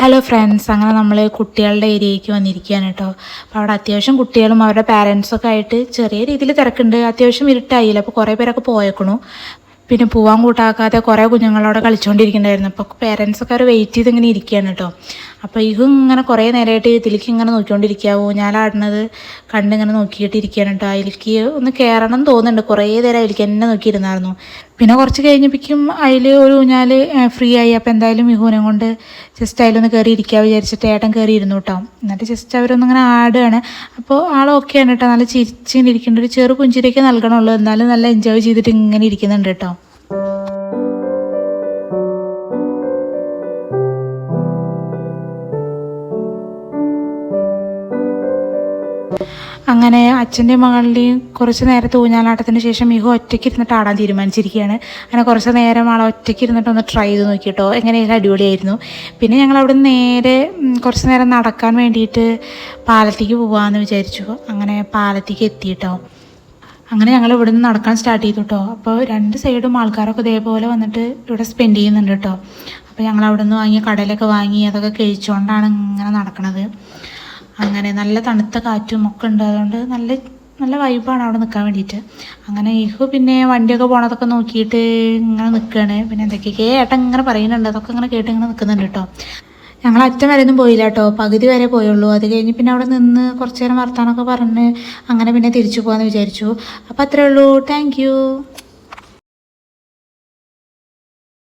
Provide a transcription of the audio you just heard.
Hello friends അങ്ങനെ നമ്മൾ കുട്ടികളുടെ ഏരിയയ്ക്ക് വന്നിരിക്കുകയാണ് കേട്ടോ. അപ്പോൾ അവിടെ അത്യാവശ്യം കുട്ടികളും അവരുടെ പാരൻസൊക്കെ ആയിട്ട് ചെറിയ രീതിയിൽ തിരക്കുണ്ട്. അത്യാവശ്യം ഇരുട്ടായില്ല. അപ്പോൾ കുറേ പേരൊക്കെ പോയേക്കണു. പിന്നെ പോവാൻ കൂട്ടാക്കാതെ കുറേ കുഞ്ഞുങ്ങളവിടെ കളിച്ചുകൊണ്ടിരിക്കുന്നുണ്ടായിരുന്നു അപ്പോൾ പേരൻസൊക്കെ അവർ വെയിറ്റ് ചെയ്ത് ഇങ്ങനെ ഇരിക്കുകയാണ് കേട്ടോ. അപ്പോൾ ഇതും ഇങ്ങനെ കുറേ നേരമായിട്ട് ഇതിലേക്ക് ഇങ്ങനെ നോക്കിക്കൊണ്ടിരിക്കാവോ? ഞാൻ ആടുന്നത് കണ്ടിങ്ങനെ നോക്കിയിട്ട് ഇരിക്കുകയാണ് കേട്ടോ അതിലേക്ക് ഒന്ന് കയറണം തോന്നുന്നുണ്ട്. കുറേ നേരം അതിലേക്ക് എന്നെ നോക്കിയിരുന്നായിരുന്നു. പിന്നെ കുറച്ച് കഴിഞ്ഞപ്പോഴേക്കും അതിൽ ഒരു ഊഞ്ഞാൽ ഫ്രീ ആയി. അപ്പോൾ എന്തായാലും മിഹുവിനെ കൊണ്ട് ജസ്റ്റ് അതിലൊന്ന് കയറി ഇരിക്കുക വിചാരിച്ചിട്ട് ഏട്ടൻ കയറി ഇരുന്നു കേട്ടോ എന്നിട്ട് ജസ്റ്റ് അവരൊന്നിങ്ങനെ ആടുകയാണ്. അപ്പോൾ ആൾ ഓക്കെയാണ് കേട്ടോ നല്ല ചിരിച്ചിങ്ങനെ ഇരിക്കുന്നുണ്ട്. ഒരു ചെറു പുഞ്ചിരിയൊക്കെ നൽകണുള്ളൂ. എന്നാലും നല്ല എൻജോയ് ചെയ്തിട്ട് ഇങ്ങനെ ഇരിക്കുന്നുണ്ട് കേട്ടോ അങ്ങനെ അച്ഛന്റെയും മകളുടെയും കുറച്ച് നേരത്തെ ഊഞ്ഞാലാട്ടത്തിന് ശേഷം മിഹു ഒറ്റയ്ക്ക് ഇരുന്നിട്ട് ആടാൻ തീരുമാനിച്ചിരിക്കുകയാണ്. അങ്ങനെ കുറച്ച് നേരം ആളെ ഒറ്റയ്ക്ക് ഇരുന്നിട്ട് ഒന്ന് ട്രൈ ചെയ്ത് നോക്കിയിട്ടോ. എങ്ങനെയായാലും അടിപൊളിയായിരുന്നു. പിന്നെ ഞങ്ങൾ അവിടെ നേരെ കുറച്ച് നേരം നടക്കാൻ വേണ്ടിയിട്ട് പാലത്തേക്ക് പോകാമെന്ന് വിചാരിച്ചു. അങ്ങനെ പാലത്തേക്ക് എത്തിയിട്ടോ. അങ്ങനെ ഞങ്ങൾ ഇവിടെ നിന്ന് നടക്കാൻ സ്റ്റാർട്ട് ചെയ്തു കേട്ടോ അപ്പോൾ രണ്ട് സൈഡും ആൾക്കാരൊക്കെ ഇതേപോലെ വന്നിട്ട് ഇവിടെ സ്പെൻഡ് ചെയ്യുന്നുണ്ട് കേട്ടോ അപ്പോൾ ഞങ്ങൾ അവിടെ നിന്ന് വാങ്ങി കടലൊക്കെ വാങ്ങി അതൊക്കെ കഴിച്ചുകൊണ്ടാണ് ഇങ്ങനെ നടക്കണത്. അങ്ങനെ നല്ല തണുത്ത കാറ്റും ഒക്കെ ഉണ്ട്. അതുകൊണ്ട് നല്ല നല്ല വൈബാണ് അവിടെ നിൽക്കാൻ വേണ്ടിയിട്ട്. അങ്ങനെ ഇഹു പിന്നെ വണ്ടിയൊക്കെ പോണതൊക്കെ നോക്കിയിട്ട് ഇങ്ങനെ നിൽക്കുകയാണ് പിന്നെ എന്തൊക്കെയൊക്കെ ഏട്ടൻ ഇങ്ങനെ പറയുന്നുണ്ട്. അതൊക്കെ ഇങ്ങനെ കേട്ട് ഇങ്ങനെ നിൽക്കുന്നുണ്ട് കേട്ടോ ഞങ്ങൾ അറ്റം വരെ ഒന്നും പോയില്ല കേട്ടോ പകുതി വരെ പോയുള്ളൂ. അത് കഴിഞ്ഞ് പിന്നെ അവിടെ നിന്ന് കുറച്ച് നേരം വർത്താനമൊക്കെ പറഞ്ഞ് അങ്ങനെ പിന്നെ തിരിച്ചു പോകാമെന്ന് വിചാരിച്ചു. അപ്പോൾ അത്രേ ഉള്ളൂ. താങ്ക്